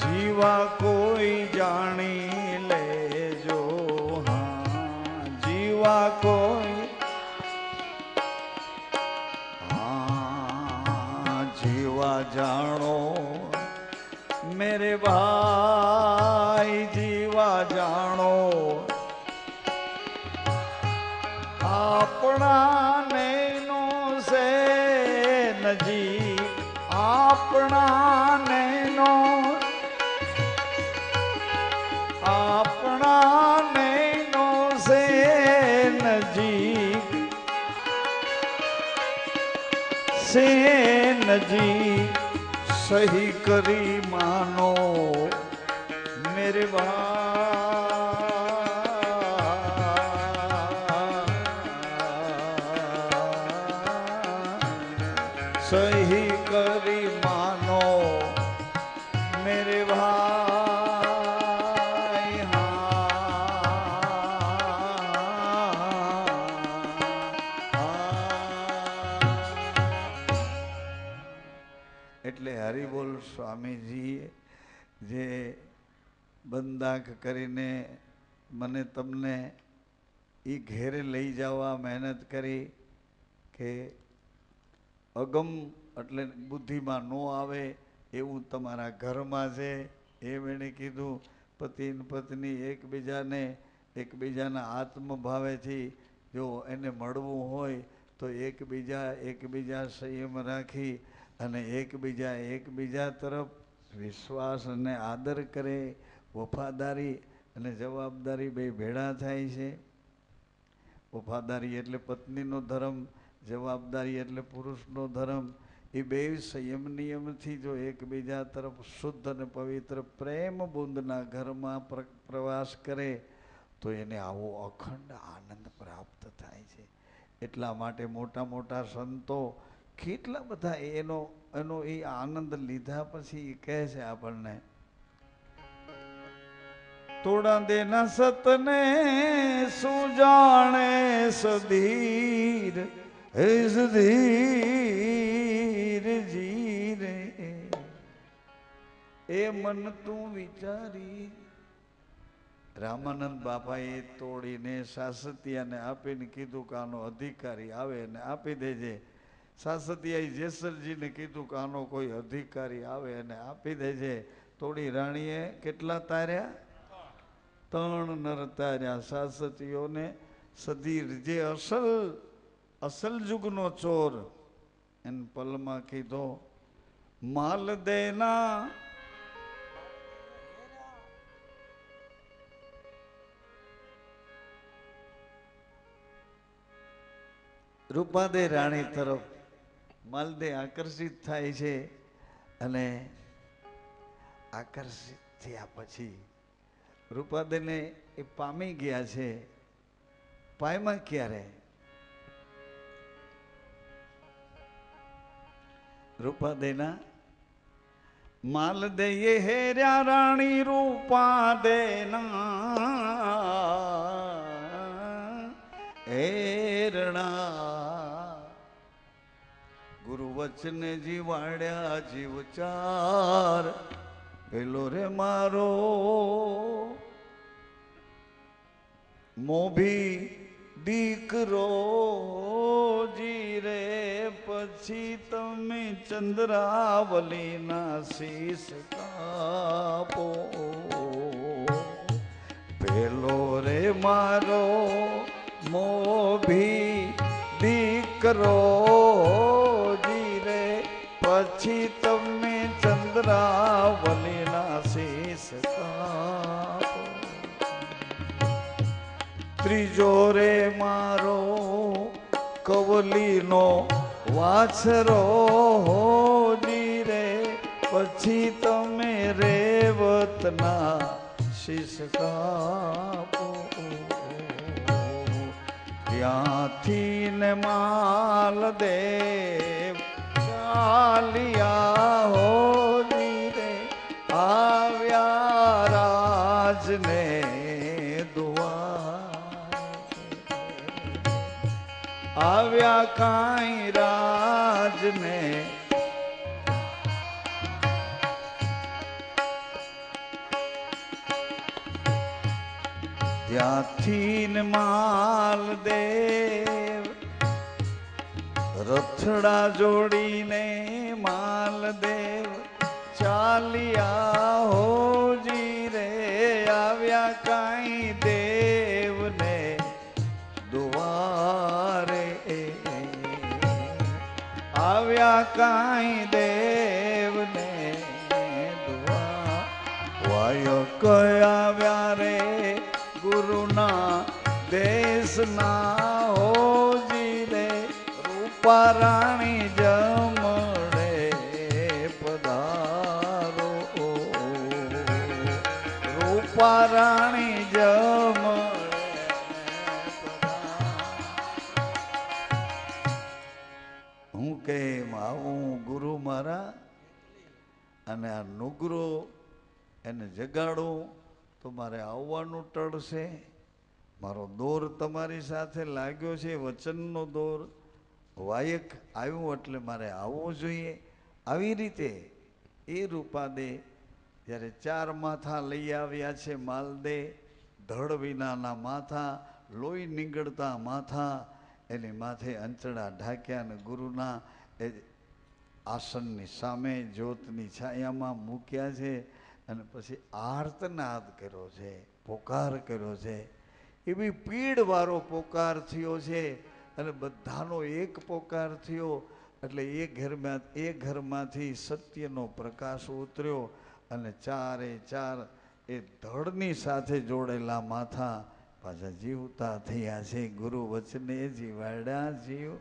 જીવા કોઈ સે નજીક સહી કરી માનો મેરે ભાઈ કરીને મને તમને એ ઘેરે લઈ જવા મહેનત કરી કે અગમ એટલે બુદ્ધિમાં ન આવે એવું તમારા ઘરમાં છે એમ એણે કીધું. પતિ પત્ની એકબીજાને એકબીજાના આત્મભાવેથી જો એને મળવું હોય તો એકબીજા એકબીજા સંયમ રાખી અને એકબીજા એકબીજા તરફ વિશ્વાસ અને આદર કરે. વફાદારી અને જવાબદારી બે ભેળા થાય છે. વફાદારી એટલે પત્નીનો ધર્મ, જવાબદારી એટલે પુરુષનો ધર્મ. એ બે સંયમ નિયમથી જો એકબીજા તરફ શુદ્ધ અને પવિત્ર પ્રેમ બુંદના ઘરમાં પ્રવાસ કરે, તો એને આવો અખંડ આનંદ પ્રાપ્ત થાય છે. એટલા માટે મોટા મોટા સંતો કેટલા બધા એનો એનો એ આનંદ લીધા પછી એ કહે છે આપણને તોડા દેના સતને સુજાણે સધીર ਇਸ સધીર ਜੀਰੇ એ મન તું વિચારી. રામાનંદ બાપાએ તોડીને સાસતિયાને આપીને કીધું કે આનો અધિકારી આવે ને આપી દેજે. સાસતિયાએ જેસરજીને કીધું કે આનો કોઈ અધિકારી આવે અને આપી દેજે. તોડી રાણીએ કેટલા તાર્યા? ત્રણ નરતાર્યા સાસતીઓને સધીર જે અસલ અસલ જુગનો ચોર, એને પલમાં કીધો, માલ દેના. રૂપાદે રાણી તરફ માલદે આકર્ષિત થાય છે અને આકર્ષિત થયા પછી રૂપાદેને એ પામી ગયા છે. પાયમાં ક્યારે? રૂપાદેના માલ દઈએ હેર્યા રાણી રૂપા દેના હેરણા ગુરુવચને જીવાડ્યા જીવચાર પેલો રે મારો. મોભી દીકરો જી રે, પછી તમે ચંદ્રાવલીના શીશ કાપો. પેલો રે મારો મોભી દીકરો જી રે, પછી તમે ચંદ્રાવલીના ત્રીજો રે મારો કવલીનો વાછરો હોજી રે. પછી તમે રેવતના શીશ કાપો ત્યાંથી ને માલ દેવ ચાલિયા હો. ગયા કાંઈ રાજને ત્યાંથી માલ દેવ રથડા જોડીને માલ દેવ ચાલ્યા હોજી રે આવ્યા કાંઈ આવ્યા કાંઈ દેવને દુવા વાયો કયા રે ગુરુના દેશના હોજી રે રૂપા રાણી જમણે પધારો. રૂપા અને આ નુગરો એને જગાડો તો મારે આવવાનું ટળશે. મારો દોર તમારી સાથે લાગ્યો છે, વચનનો દોર. વાયક આવ્યું એટલે મારે આવવું જોઈએ. આવી રીતે એ રૂપાદે જ્યારે ચાર માથા લઈ આવ્યા છે માલદે, ધડ વિનાના માથા, લોહી નીંગળતા માથા, એની માથે અંચડા ઢાંક્યા અને ગુરુના એ આસનની સામે જ્યોતની છાયામાં મૂક્યા છે અને પછી આર્તનાદ કર્યો છે, પોકાર કર્યો છે. એવી પીડવાળો પોકાર થયો છે અને બધાનો એક પોકાર થયો એટલે એ ઘરમાં, એ ઘરમાંથી સત્યનો પ્રકાશ ઉતર્યો અને ચારે ચાર એ ધડની સાથે જોડેલા માથા પાછા જીવતા થયા છે. ગુરુ વચને જીવાડ્યા જીવ.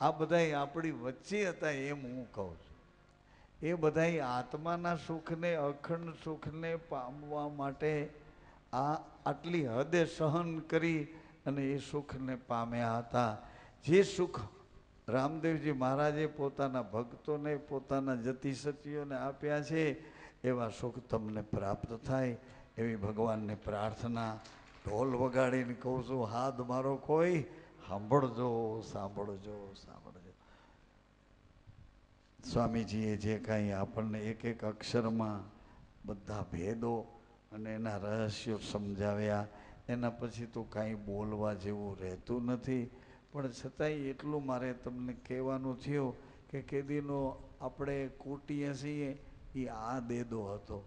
આ બધાય આપણી વચ્ચે હતા એમ હું કહું છું. એ બધાય આત્માના સુખને, અખંડ સુખને પામવા માટે આ આટલી હદે સહન કરી અને એ સુખને પામ્યા હતા. જે સુખ રામદેવજી મહારાજે પોતાના ભક્તોને, પોતાના જતી સચીઓને આપ્યા છે, એવા સુખ તમને પ્રાપ્ત થાય એવી ભગવાનને પ્રાર્થના. ઢોલ વગાડીને કહું છું, હાથ મારો કોઈ સાંભળજો સાંભળજો સાંભળજો. સ્વામીજીએ જે કાંઈ આપણને એક એક અક્ષરમાં બધા ભેદો અને એના રહસ્યો સમજાવ્યા, એના પછી તો કાંઈ બોલવા જેવું રહેતું નથી. પણ છતાંય એટલું મારે તમને કહેવાનું થયું કે કેદીનો આપણે કૂટીએ છીએ એ આ દેદો હતો.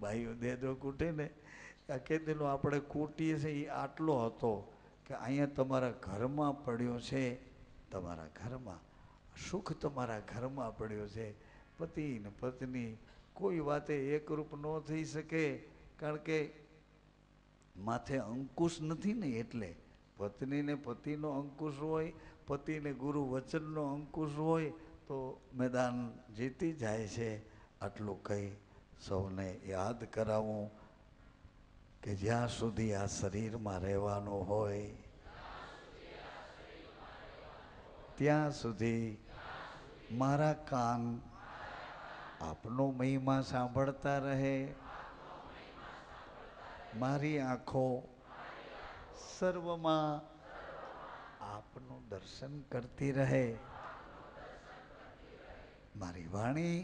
ભાઈઓ દેદો કૂટે ને આ કેદીનો આપણે કૂટીએ છીએ એ આટલો હતો. કે અહીંયા તમારા ઘરમાં પડ્યો છે, તમારા ઘરમાં સુખ તમારા ઘરમાં પડ્યો છે પતિ ને પત્ની કોઈ વાતે એકરૂપ ન થઈ શકે, કારણ કે માથે અંકુશ નથી ને એટલે પત્નીને પતિનો અંકુશ હોય, પતિને ગુરુ વચનનો અંકુશ હોય, તો મેદાન જીતી જાય છે. આટલું કહી સૌને યાદ કરાવું. કે જ્યાં સુધી આ શરીરમાં રહેવાનું હોય, ત્યાં સુધી મારા કાન આપનો મહિમા સાંભળતા રહે. મારી આંખો સર્વમાં આપનું દર્શન કરતી રહે. મારી વાણી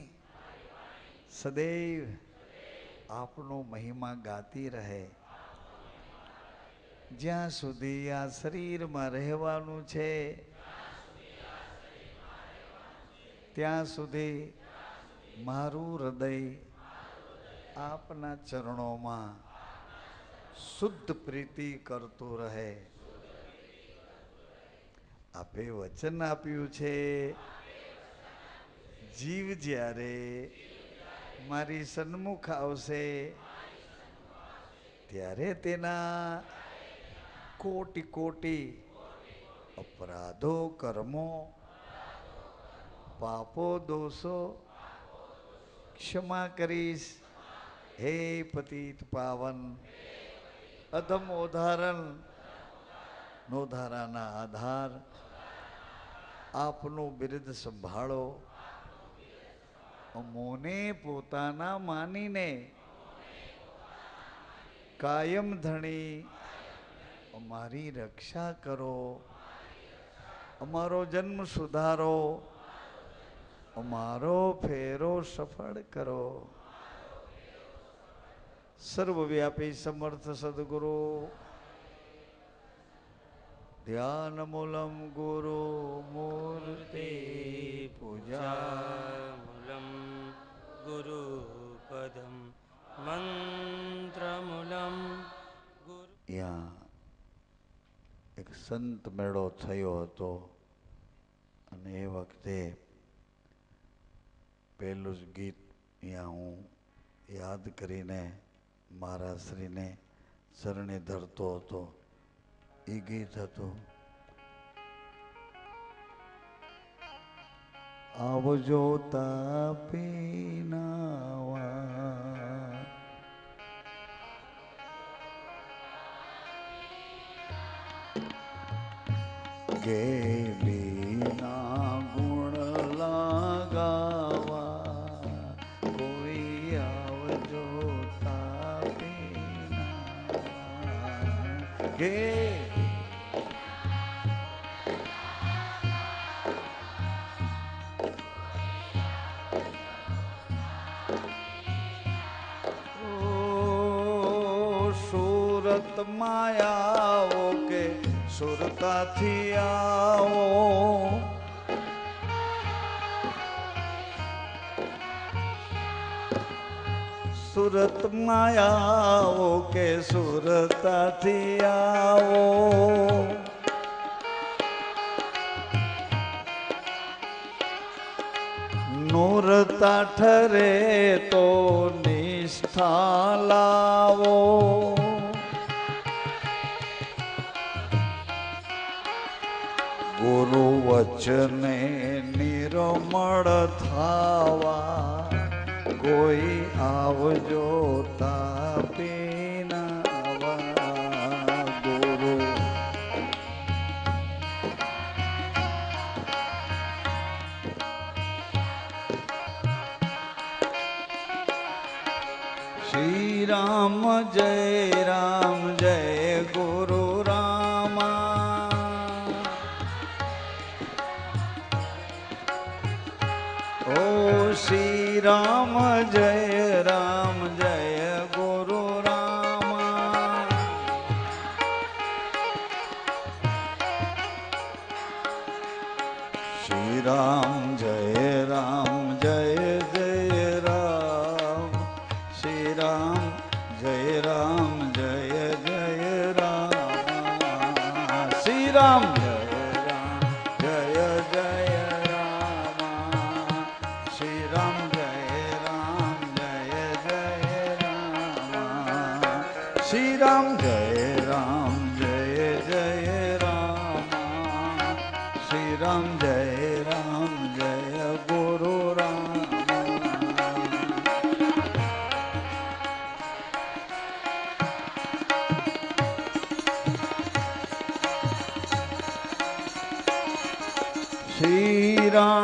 સદૈવ આપનો મહિમા ગાતી રહે. જ્યાં સુધી આ શરીરમાં રહેવાનું છે, ત્યાં સુધી મારું હૃદય આપના ચરણોમાં શુદ્ધ પ્રીતિ કરતું રહે. આપે વચન આપ્યું છે, જીવ જ્યારે મારી સન્મુખ આવશે. ત્યારે તેના કોટી કોટી અપરાધો, કર્મો, પાપો, દોષો ક્ષમા કરીશ. હે પતિત પાવન, અધમ ઉદાહરણ નોધારાના આધાર. આપનું બિરુદ સંભાળો. અમોને પોતાના માનીને કાયમ ધણી. અમારી રક્ષા કરો. અમારો જન્મ સુધારો. અમારો ફેરો સફળ કરો. સર્વવ્યાપી સમર્થ સદગુરુ. ધ્યાન ધ્યાનમૂલમ ગુરુ મૂર્તિ પૂજા. ગુરુપદમ મંત્રમૂલમ ત્યાં એક સંત મેળો થયો હતો અને એ વખતે પહેલું જ ગીત અહીંયા હું યાદ કરીને મારા શ્રીને શરણે ધરતો હતો એ ગીત હતું આવજો તાપી નાવા. ગેલીના ગુણ લગાવા. કોઈ આવજો તાપીના ગે આવો કે સુરતાથી આવો. સુરત આવો કે સુરતાથી આવો. નૂરતા ઠરે તો નિષ્ઠા લાવો. વચને નિર્મળ થાવા કોઈ આવજો તાપી નાવા ગુરુ શ્રી રામ જય રામ જય રામ જય રામ. શ્રી રામ જય રામ જય જય રામ શ્રી રામ જય રામ જય ગુરુ રામ શ્રી રામ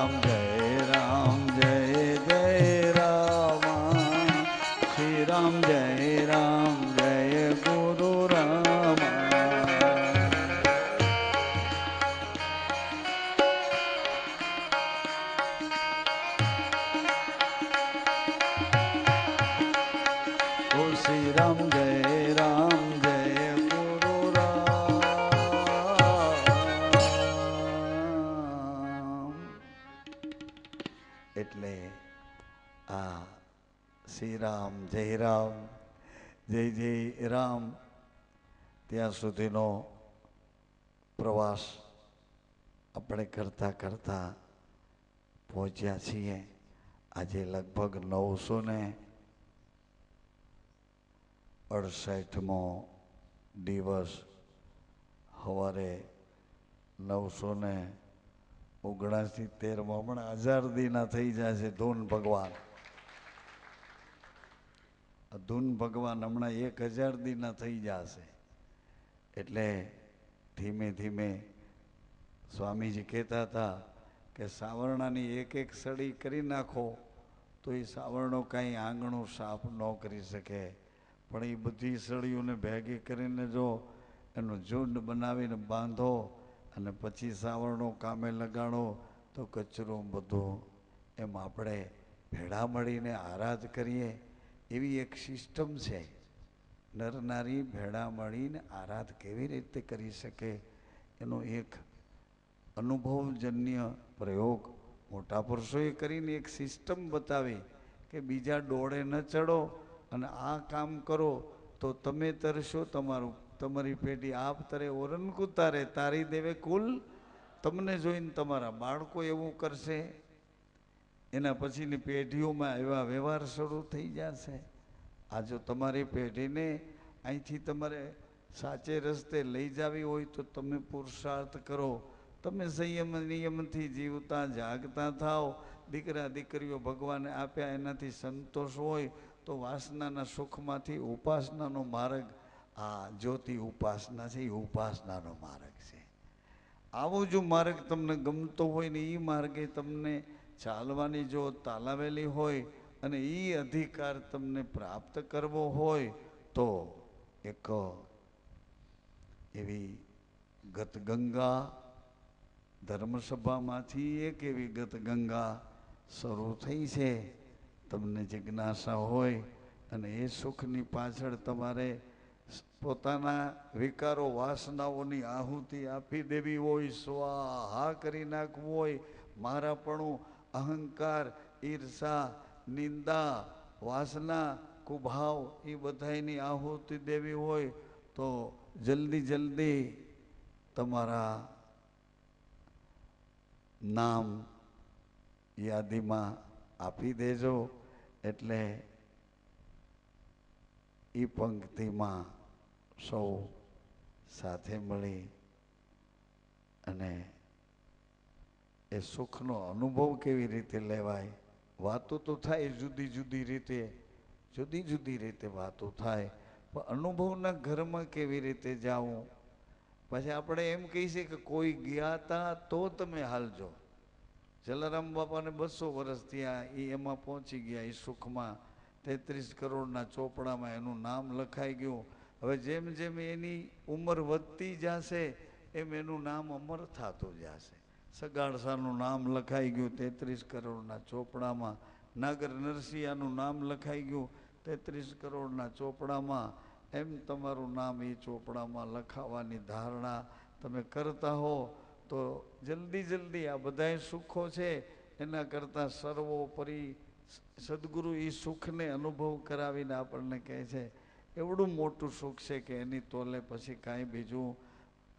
શ્રી રામ સુધીનો પ્રવાસ આપણે કરતા કરતા પહોંચ્યા છીએ. આજે લગભગ નવસો ને અડસઠમો દિવસ. સવારે નવસો ને ઓગણાસી તેરમાં હમણાં હજાર દીના થઈ છે ધૂન ભગવાન. ધૂન ભગવાન હમણાં એક હજાર દીના થઈ જશે. એટલે ધીમે ધીમે સ્વામીજી કહેતા હતા કે સાવરણાની એક એક સળી કરી નાખો તો એ સાવરણો કાંઈ આંગણું સાફ ન કરી શકે. પણ એ બધી સળીઓને ભેગી કરીને જો એનું ઝુંડ બનાવીને બાંધો અને પછી સાવરણો કામે લગાડો તો કચરો બધો એમ આપણે ભેળા મળીને આરાધ કરીએ. એવી એક સિસ્ટમ છે. નર નારી ભેળા મળીને આરાધ કેવી રીતે કરી શકે? એનો એક અનુભવજન્ય પ્રયોગ મોટા પુરુષોએ કરીને એક સિસ્ટમ બતાવી કે બીજા ડોળે ન ચડો અને આ કામ કરો તો તમે તરશો તમારું, તમારી પેઢી આપ તરે ઓરન કુતારે તારી દેવે કુલ તમને જોઈને તમારા બાળકો એવું કરશે. એના પછીની પેઢીઓમાં એવા વ્યવહાર શરૂ થઈ જશે. આ જો તમારી પેઢીને અહીંથી તમારે સાચે રસ્તે લઈ જાવી હોય તો તમે પુરુષાર્થ કરો. તમે સંયમ નિયમથી જીવતા, જાગતા થાઓ. દીકરા, દીકરીઓ ભગવાને આપ્યા એનાથી સંતોષ હોય તો વાસનાના સુખમાંથી ઉપાસનાનો માર્ગ, આ જ્યોતિ ઉપાસના છે, એ ઉપાસનાનો માર્ગ છે. આવો જો માર્ગ તમને ગમતો હોય ને એ માર્ગે તમને ચાલવાની જો તાલાવેલી હોય અને એ અધિકાર તમને પ્રાપ્ત કરવો હોય તો એક એવી ગતગંગા ધર્મસભામાંથી એક એવી ગતગંગા શરૂ થઈ છે. તમને જિજ્ઞાસા હોય અને એ સુખની પાછળ તમારે પોતાના વિકારો, વાસનાઓની આહુતિ આપી દેવી હોય, સ્વાહા કરી નાખવું હોય, મારાપણું, અહંકાર, ઈર્ષા નિંદા, વાસના, કુભાવ એ બધાની આહુતિ દેવી હોય તો જલ્દી જલ્દી તમારા નામ યાદીમાં આપી દેજો. એટલે એ પંક્તિમાં સૌ સાથે મળી અને એ સુખનો અનુભવ કેવી રીતે લેવાય વાતો તો થાય જુદી જુદી રીતે, જુદી જુદી રીતે વાતો થાય, પણ અનુભવના ઘરમાં કેવી રીતે જાવું પછી આપણે એમ કહીશું કે કોઈ ગયા હતા તો તમે હાલજો. જલારામ બાપાને બસો વર્ષ થયા, એ એમાં પહોંચી ગયા એ સુખમાં. તેત્રીસ કરોડના ચોપડામાં એનું નામ લખાઈ ગયું. હવે જેમ જેમ એની ઉંમર વધતી જશે, એમ એનું નામ અમર થતું જશે. સગાડસાનું નામ લખાઈ ગયું તેત્રીસ કરોડના ચોપડામાં. નાગર નરસિંહાનું નામ લખાઈ ગયું તેત્રીસ કરોડના ચોપડામાં. એમ તમારું નામ એ ચોપડામાં લખાવાની ધારણા તમે કરતા હો તો જલ્દી જલ્દી આ બધાય સુખો છે. એના કરતાં સર્વોપરી સદગુરુ એ સુખને અનુભવ કરાવીને આપણને કહે છે, એવડું મોટું સુખ છે કે એની તોલે પછી કાંઈ બીજું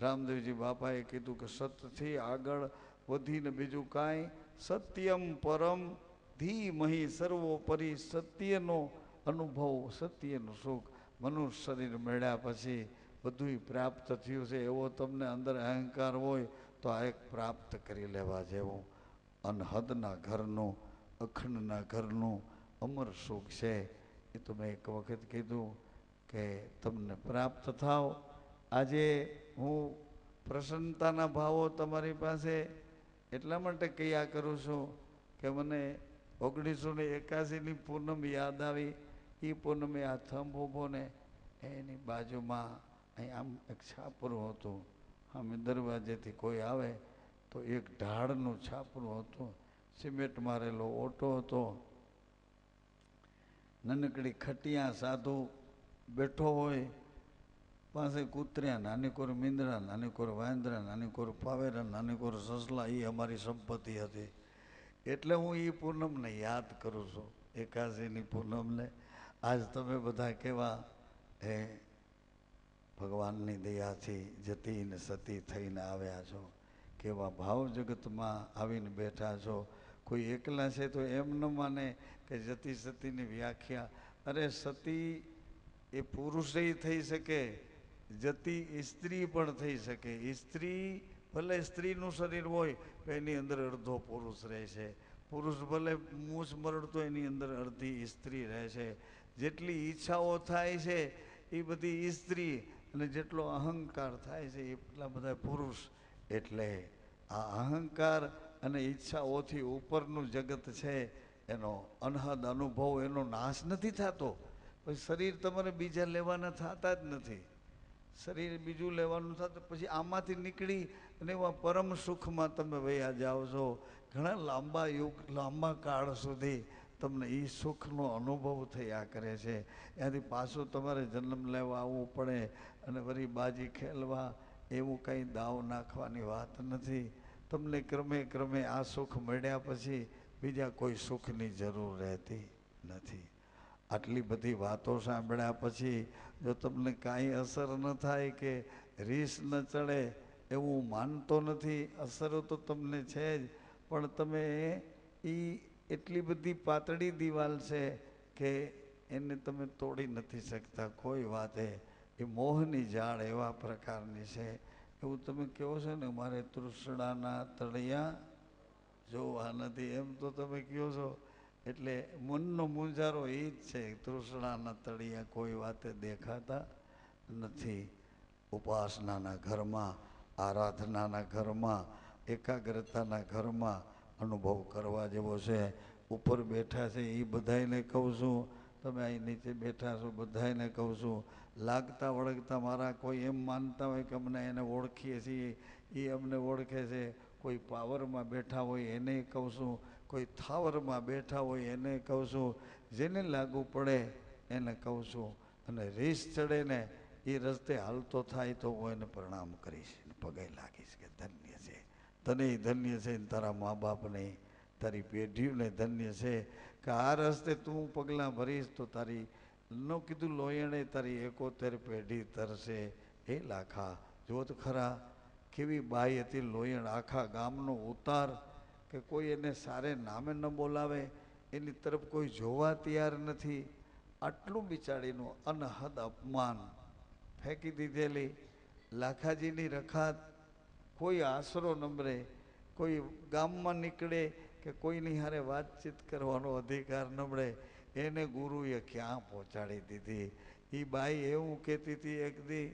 રામદેવજી બાપાએ કીધું કે સતથી આગળ વધીને બીજું કાંઈ સત્યમ પરમ ધીમહી સર્વોપરી સત્યનો અનુભવ, સત્યનું સુખ. મનુષ્ય શરીર મળ્યા પછી બધું પ્રાપ્ત થયું છે. એવો તમને અંદર અહંકાર હોય તો આ એક પ્રાપ્ત કરી લેવા જેવું. અનહદના ઘરનું, અખંડના ઘરનું અમર સુખ છે. એ તો મેં એક વખત કીધું કે તમને પ્રાપ્ત થાવ. આજે હું પ્રસન્નતાના ભાવો તમારી પાસે એટલા માટે કયા કરું છું કે મને ઓગણીસો ને એકાસીની પૂનમ યાદ આવી. એ પૂનમે આ થંભ ઊભો ને એની બાજુમાં અહીં આમ એક છાપરું હતું. અમે દરવાજેથી કોઈ આવે તો એક ઢાળનું છાપરું હતું. સિમેન્ટ મારેલો ઓટો હતો. નાનકડી ખટિયા સાધુ બેઠો હોય પાસે કૂતર્યા, નાની કોર મીંદડા, નાની કોર વાંદરા, નાની કોર પાવેરા નાની કોર સસલા એ અમારી સંપત્તિ હતી. એટલે હું એ પૂનમને યાદ કરું છું એકાદશીની પૂનમને. આજ તમે બધા કેવા એ ભગવાનની દયાથી જતી ને સતી થઈને આવ્યા છો. કેવા ભાવ જગતમાં આવીને બેઠા છો. કોઈ એકલા છે તો એમ ન માને કે જતી સતીની વ્યાખ્યા, અરે સતી એ પુરુષે થઈ શકે જતી સ્ત્રી પણ થઈ શકે. સ્ત્રી, ભલે સ્ત્રીનું શરીર હોય તો એની અંદર અડધો પુરુષ રહે છે. પુરુષ ભલે મૂછ મરડતો એની અંદર અડધી સ્ત્રી રહે છે. જેટલી ઈચ્છાઓ થાય છે, એ બધી સ્ત્રી. અને જેટલો અહંકાર થાય છે એટલા બધા પુરુષ. એટલે આ અહંકાર અને ઈચ્છાઓથી ઉપરનું જગત છે, એનો અનહદ અનુભવ, એનો નાશ નથી થતો. પછી શરીર તમારે બીજા લેવાના થતા જ નથી. શરીર બીજું લેવાનું થતું, પછી આમાંથી નીકળી અને એવા પરમ સુખમાં તમે વયા જાઓ છો. ઘણા લાંબા યુગ, લાંબા કાળ સુધી તમને એ સુખનો અનુભવ થયા કરે છે. એનાથી પાછું તમારે જન્મ લેવા આવવું પડે અને વળી બાજી ખેલવા એવું કંઈ દાવ નાખવાની વાત નથી. તમને ક્રમે ક્રમે આ સુખ મળ્યા પછી બીજા કોઈ સુખની જરૂર રહેતી નથી. આટલી બધી વાતો સાંભળ્યા પછી જો તમને કાંઈ અસર ન થાય કે રીસ ન ચડે એવું માનતો નથી, અસરો તો તમને છે જ, પણ તમે એ એટલી બધી પાતળી દિવાલ છે કે એને તમે તોડી નથી શકતા. કોઈ વાતે એ મોહની જાળ એવા પ્રકારની છે. એવું તમે કહો છો ને મારે તૃષ્ણાના તળિયા જોવા નથી. એમ તો તમે કહો છો. એટલે મનનો મૂંઝારો એ જ છે, તૃષ્ણાના તળિયા કોઈ વાતે દેખાતા નથી. ઉપાસનાના ઘરમાં, આરાધનાના ઘરમાં, એકાગ્રતાના ઘરમાં અનુભવ કરવા જેવો છે. ઉપર બેઠા છે એ બધાને કહું છું, તમે અહીં નીચે બેઠા છો બધાયને કહું છું, લાગતા વળગતા મારા કોઈ એમ માનતા હોય કે અમને એને ઓળખીએ છીએ, એ અમને ઓળખે છે. કોઈ પાવરમાં બેઠા હોય એને કહું છું કોઈ થાવરમાં બેઠા હોય એને કહું છું, જેને લાગુ પડે એને કહું છું. અને રીસ ચડે ને એ રસ્તે હાલતો થાય તો હું એને પ્રણામ કરીશ. પગે લાગીશ કે ધન્ય છે તને ધન્ય છે તારા મા બાપને તારી પેઢીઓને ધન્ય છે કે આ રસ્તે તું પગલાં ભરીશ તો તારી, ન કીધું લોયણે, તારી એકોતેર પેઢી તરશે. એ લાખા જો ખરા, કેવી બાઈ હતી લોયણ, આખા ગામનો ઉતાર કે કોઈ એને સારે નામે ન બોલાવે, એની તરફ કોઈ જોવા તૈયાર નથી. આટલું બિચારીનું અનહદ અપમાન ફેંકી દીધેલી. લાખાજીની રખાત કોઈ આશરો નંબરે, કોઈ ગામમાં નીકળે કે કોઈની હારે વાતચીત કરવાનો અધિકાર નમળે એને ગુરુએ ક્યાં પહોંચાડી દીધી? એ બાઈ એવું કહેતી હતી એક દી